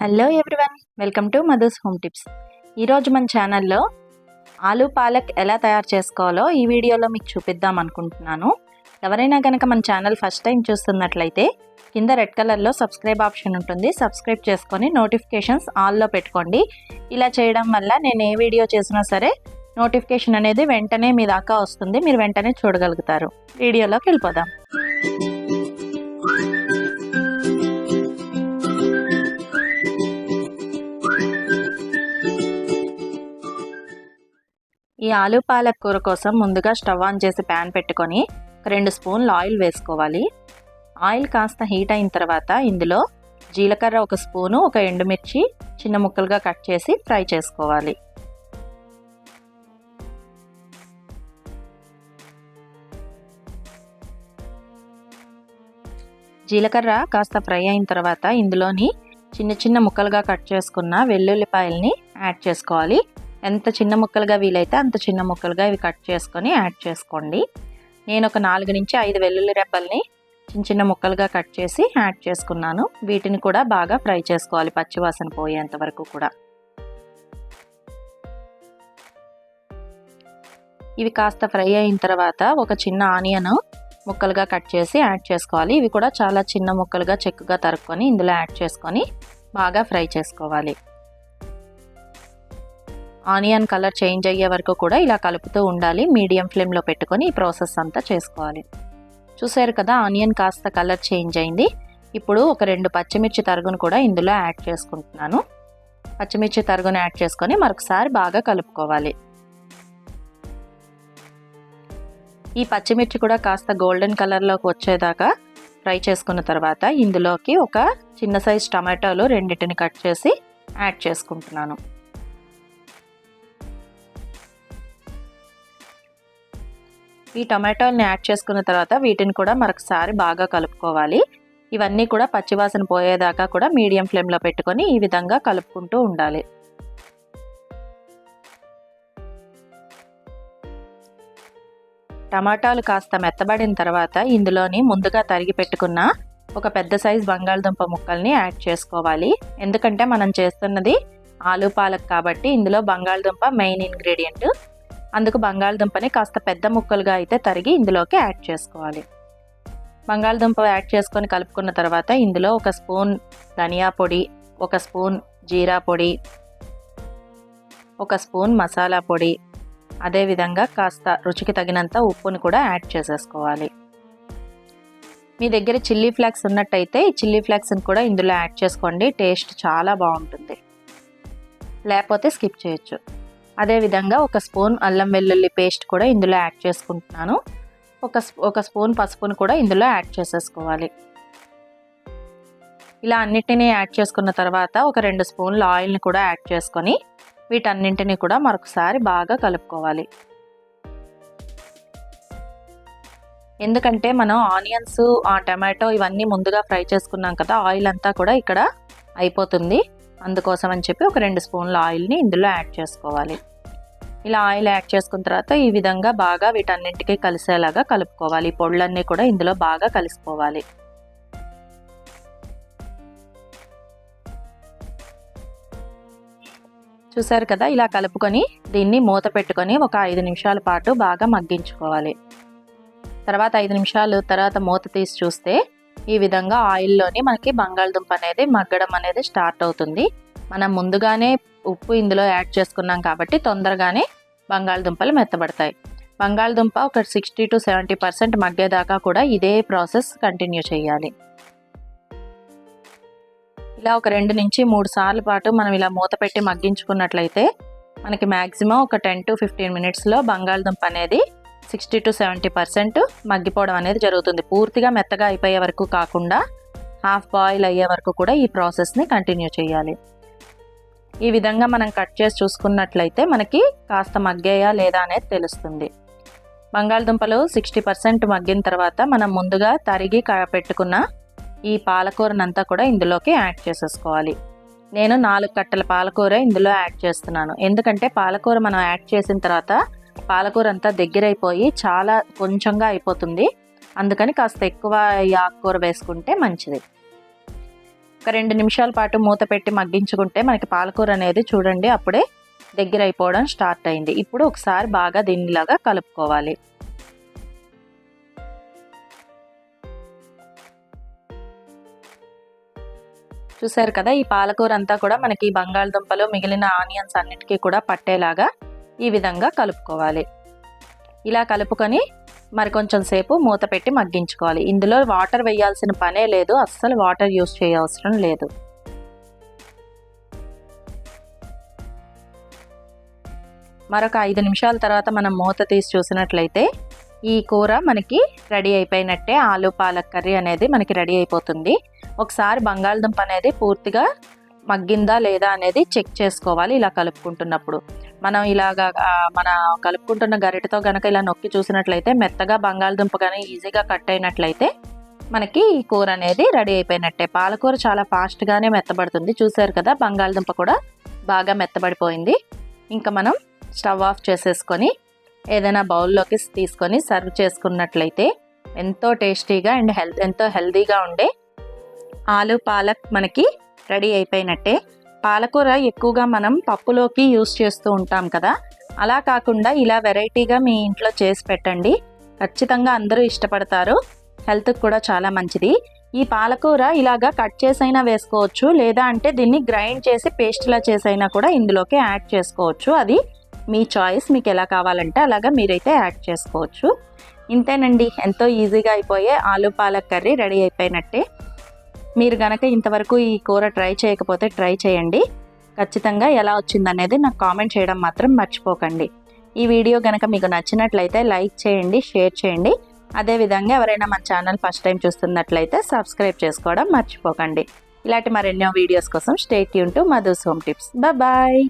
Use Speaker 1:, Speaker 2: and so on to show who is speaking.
Speaker 1: Hello everyone welcome to Madhu's home tips ఈరోజు మన ఛానల్లో ఆలూ పాలక్ ఎలా తయారు చేసుకోవాలో ఈ వీడియోలో మీకు చూపిద్దాం అనుకుంటున్నాను. ఎవరైనా కనుక మన ఛానల్ ఫస్ట్ టైం చూస్తున్నట్లయితే కింద రెడ్ కలర్లో సబ్స్క్రైబ్ ఆప్షన్ ఉంటుంది. సబ్స్క్రైబ్ చేసుకొని నోటిఫికేషన్స్ ఆల్లో పెట్టుకోండి. ఇలా చేయడం వల్ల నేను ఏ వీడియో చేసినా సరే నోటిఫికేషన్ అనేది వెంటనే మీ దాకా వస్తుంది. మీరు వెంటనే చూడగలుగుతారు. వీడియోలోకి వెళ్ళిపోదాం. ఈ ఆలు పాలక్ కూర కోసం ముందుగా స్టవ్ ఆన్ చేసి ప్యాన్ పెట్టుకొని రెండు స్పూన్లు ఆయిల్ వేసుకోవాలి. ఆయిల్ కాస్త హీట్ అయిన తర్వాత ఇందులో జీలకర్ర ఒక స్పూను ఒక ఎండుమిర్చి చిన్న ముక్కలుగా కట్ చేసి ఫ్రై చేసుకోవాలి. జీలకర్ర కాస్త ఫ్రై అయిన తర్వాత ఇందులోని చిన్న చిన్న ముక్కలుగా కట్ చేసుకున్న వెల్లుల్లిపాయల్ని యాడ్ చేసుకోవాలి. ఎంత చిన్న ముక్కలుగా వీలైతే అంత చిన్న ముక్కలుగా ఇవి కట్ చేసుకొని యాడ్ చేసుకోండి. నేను ఒక నాలుగు నుంచి ఐదు వెల్లుల్లి రెబ్బల్ని చిన్న చిన్న ముక్కలుగా కట్ చేసి యాడ్ చేసుకున్నాను. వీటిని కూడా బాగా ఫ్రై చేసుకోవాలి పచ్చివాసన పోయేంత వరకు కూడా. ఇవి కాస్త ఫ్రై అయిన తర్వాత ఒక చిన్న ఆనియన్ ముక్కలుగా కట్ చేసి యాడ్ చేసుకోవాలి. ఇవి కూడా చాలా చిన్న ముక్కలుగా చెక్కుగా తరుక్కొని ఇందులో యాడ్ చేసుకొని బాగా ఫ్రై చేసుకోవాలి. ఆనియన్ కలర్ చేంజ్ అయ్యే వరకు కూడా ఇలా కలుపుతూ ఉండాలి. మీడియం ఫ్లేమ్లో పెట్టుకొని ఈ ప్రాసెస్ అంతా చేసుకోవాలి. చూసారు కదా ఆనియన్ కాస్త కలర్ చేంజ్ అయింది. ఇప్పుడు ఒక రెండు పచ్చిమిర్చి తరుగును కూడా ఇందులో యాడ్ చేసుకుంటున్నాను. పచ్చిమిర్చి తరుగును యాడ్ చేసుకొని మరొకసారి బాగా కలుపుకోవాలి. ఈ పచ్చిమిర్చి కూడా కాస్త గోల్డెన్ కలర్లోకి వచ్చేదాకా ఫ్రై చేసుకున్న తర్వాత ఇందులోకి ఒక చిన్న సైజ్ టమాటాలు రెండింటిని కట్ చేసి యాడ్ చేసుకుంటున్నాను. ఈ టమాటోల్ని యాడ్ చేసుకున్న తర్వాత వీటిని కూడా మరొకసారి బాగా కలుపుకోవాలి. ఇవన్నీ కూడా పచ్చివాసన పోయేదాకా కూడా మీడియం ఫ్లేమ్లో పెట్టుకొని ఈ విధంగా కలుపుకుంటూ ఉండాలి. టమాటాలు కాస్త మెత్తబడిన తర్వాత ఇందులోని ముందుగా తరిగి పెట్టుకున్న ఒక పెద్ద సైజ్ బంగాళదుంప ముక్కల్ని యాడ్ చేసుకోవాలి. ఎందుకంటే మనం చేస్తున్నది ఆలు పాలక్ కాబట్టి ఇందులో బంగాళదుంప మెయిన్ ఇంగ్రీడియంట్ అందుకు బంగాళదుంపని కాస్త పెద్ద ముక్కలుగా అయితే తరిగి ఇందులోకి యాడ్ చేసుకోవాలి. బంగాళదుంప యాడ్ చేసుకొని కలుపుకున్న తర్వాత ఇందులో ఒక స్పూన్ ధనియా పొడి ఒక స్పూన్ జీరా పొడి ఒక స్పూన్ మసాలా పొడి అదేవిధంగా కాస్త రుచికి తగినంత ఉప్పుని కూడా యాడ్ చేసేసుకోవాలి. మీ దగ్గర చిల్లీ ఫ్లాక్స్ ఉన్నట్టయితే ఈ చిల్లీ ఫ్లాక్స్ని కూడా ఇందులో యాడ్ చేసుకోండి టేస్ట్ చాలా బాగుంటుంది. లేకపోతే స్కిప్ చేయొచ్చు. అదేవిధంగా ఒక స్పూన్ అల్లం వెల్లుల్లి పేస్ట్ కూడా ఇందులో యాడ్ చేసుకుంటున్నాను. ఒక ఒక స్పూన్ పసుపును కూడా ఇందులో యాడ్ చేసేసుకోవాలి. ఇలా అన్నిటినీ యాడ్ చేసుకున్న తర్వాత ఒక రెండు స్పూన్ల ఆయిల్ని కూడా యాడ్ చేసుకొని వీటన్నింటినీ కూడా మరొకసారి బాగా కలుపుకోవాలి. ఎందుకంటే మనం ఆనియన్స్ ఆ టమాటో ఇవన్నీ ముందుగా ఫ్రై చేసుకున్నాం కదా ఆయిల్ అంతా కూడా ఇక్కడ అయిపోతుంది. అందుకోసం అని చెప్పి ఒక రెండు స్పూన్ల ఆయిల్ని ఇందులో యాడ్ చేసుకోవాలి. ఇలా ఆయిల్ యాడ్ చేసుకున్న తర్వాత ఈ విధంగా బాగా వీటన్నింటికి కలిసేలాగా కలుపుకోవాలి. పొళ్ళన్నీ కూడా ఇందులో బాగా కలిసిపోవాలి. చూసారు కదా? ఇలా కలుపుకొని దీన్ని మూత పెట్టుకొని ఒక ఐదు నిమిషాల పాటు బాగా మగ్గించుకోవాలి. తర్వాత ఐదు నిమిషాలు తర్వాత మూత తీసి చూస్తే ఈ విధంగా ఆయిల్లోని మనకి బంగాళదుంప అనేది మగ్గడం అనేది స్టార్ట్ అవుతుంది. మనం ముందుగానే ఉప్పు ఇందులో యాడ్ చేసుకున్నాం కాబట్టి తొందరగానే బంగాళదుంపలు మెత్తబడతాయి. బంగాళదుంప ఒక సిక్స్టీ టు సెవెంటీ పర్సెంట్ మగ్గేదాకా కూడా ఇదే ప్రాసెస్ కంటిన్యూ చేయాలి. ఇలా ఒక రెండు నుంచి మూడు సార్లు పాటు మనం ఇలా మూత పెట్టి మగ్గించుకున్నట్లయితే మనకి మ్యాక్సిమం ఒక టెన్ టు ఫిఫ్టీన్ మినిట్స్లో బంగాళదుంప అనేది సిక్స్టీ టు సెవెంటీ పర్సెంట్ మగ్గిపోవడం అనేది జరుగుతుంది. పూర్తిగా మెత్తగా అయిపోయే వరకు కాకుండా హాఫ్ బాయిల్ అయ్యే వరకు కూడా ఈ ప్రాసెస్ని కంటిన్యూ చేయాలి. ఈ విధంగా మనం కట్ చేసి చూసుకున్నట్లయితే మనకి కాస్త మగ్గేయా లేదా అనేది తెలుస్తుంది. బంగాళదుంపలు సిక్స్టీ పర్సెంట్ మగ్గిన తర్వాత మనం ముందుగా తరిగి పెట్టుకున్న ఈ పాలకూరనంతా కూడా ఇందులోకి యాడ్ చేసేసుకోవాలి. నేను నాలుగు కట్టల పాలకూర ఇందులో యాడ్ చేస్తున్నాను. ఎందుకంటే పాలకూర మనం యాడ్ చేసిన తర్వాత పాలకూర అంతా దగ్గరైపోయి చాలా కొంచెంగా అయిపోతుంది. అందుకని కాస్త ఎక్కువ ఈ ఆకుకూర వేసుకుంటే మంచిది. ఒక రెండు నిమిషాల పాటు మూత పెట్టి మగ్గించుకుంటే మనకి పాలకూర అనేది చూడండి అప్పుడే దగ్గర అయిపోవడం స్టార్ట్ అయింది. ఇప్పుడు ఒకసారి బాగా దీనిలాగా కలుపుకోవాలి. చూసారు కదా ఈ పాలకూర అంతా కూడా మనకి బంగాళదుంపలు మిగిలిన ఆనియన్స్ అన్నిటికీ కూడా పట్టేలాగా ఈ విధంగా కలుపుకోవాలి. ఇలా కలుపుకొని మరి కొంచెం సేపు మూత పెట్టి మగ్గించుకోవాలి. ఇందులో వాటర్ వేయాల్సిన పనే లేదు. అస్సలు వాటర్ యూస్ చేయవసరం లేదు. మరొక ఐదు నిమిషాల తర్వాత మనం మూత తీసి చూసినట్లయితే ఈ కూర మనకి రెడీ అయిపోయినట్టే. ఆలు పాలక్ కర్రీ అనేది మనకి రెడీ అయిపోతుంది. ఒకసారి బంగాళదుంప అనేది పూర్తిగా మగ్గిందా లేదా అనేది చెక్ చేసుకోవాలి ఇలా కలుపుకుంటున్నప్పుడు. మనం ఇలాగా మన కలుపుకుంటున్న గరిటతో కనుక ఇలా నొక్కి చూసినట్లయితే మెత్తగా బంగాళదుంప కానీ ఈజీగా కట్ అయినట్లయితే మనకి ఈ కూర అనేది రెడీ అయిపోయినట్టే. పాలకూర చాలా ఫాస్ట్గానే మెత్తబడుతుంది. చూసారు కదా బంగాళదుంప కూడా బాగా మెత్తబడిపోయింది. ఇంకా మనం స్టవ్ ఆఫ్ చేసేసుకొని ఏదైనా బౌల్లోకి తీసుకొని సర్వ్ చేసుకున్నట్లయితే ఎంతో టేస్టీగా అండ్ హెల్త్ ఎంతో హెల్తీగా ఉండే ఆలు పాలక్ మనకి రెడీ అయిపోయినట్టే. పాలకూర ఎక్కువగా మనం పప్పులోకి యూస్ చేస్తూ ఉంటాం కదా. అలా కాకుండా ఇలా వెరైటీగా మీ ఇంట్లో చేసి పెట్టండి. ఖచ్చితంగా అందరూ ఇష్టపడతారు. హెల్త్కి కూడా చాలా మంచిది. ఈ పాలకూర ఇలాగా కట్ చేసైనా వేసుకోవచ్చు. లేదా అంటే దీన్ని గ్రైండ్ చేసి పేస్ట్లా చేసైనా కూడా ఇందులోకి యాడ్ చేసుకోవచ్చు. అది మీ చాయిస్. మీకు ఎలా కావాలంటే అలాగా మీరైతే యాడ్ చేసుకోవచ్చు. ఇంతేనండి. ఎంతో ఈజీగా అయిపోయే ఆలు పాలక్ కర్రీ రెడీ అయిపోయినట్టే. మీరు గనక ఇంతవరకు ఈ కూర ట్రై చేయకపోతే ట్రై చేయండి. ఖచ్చితంగా ఎలా వచ్చిందనేది నాకు కామెంట్ చేయడం మాత్రం మర్చిపోకండి. ఈ వీడియో కనుక మీకు నచ్చినట్లయితే లైక్ చేయండి షేర్ చేయండి. అదేవిధంగా ఎవరైనా మన ఛానల్ ఫస్ట్ టైం చూస్తున్నట్లయితే సబ్స్క్రైబ్ చేసుకోవడం మర్చిపోకండి. ఇలాంటి మరెన్నో వీడియోస్ కోసం stay Yoon to Madhu's home tips. Bye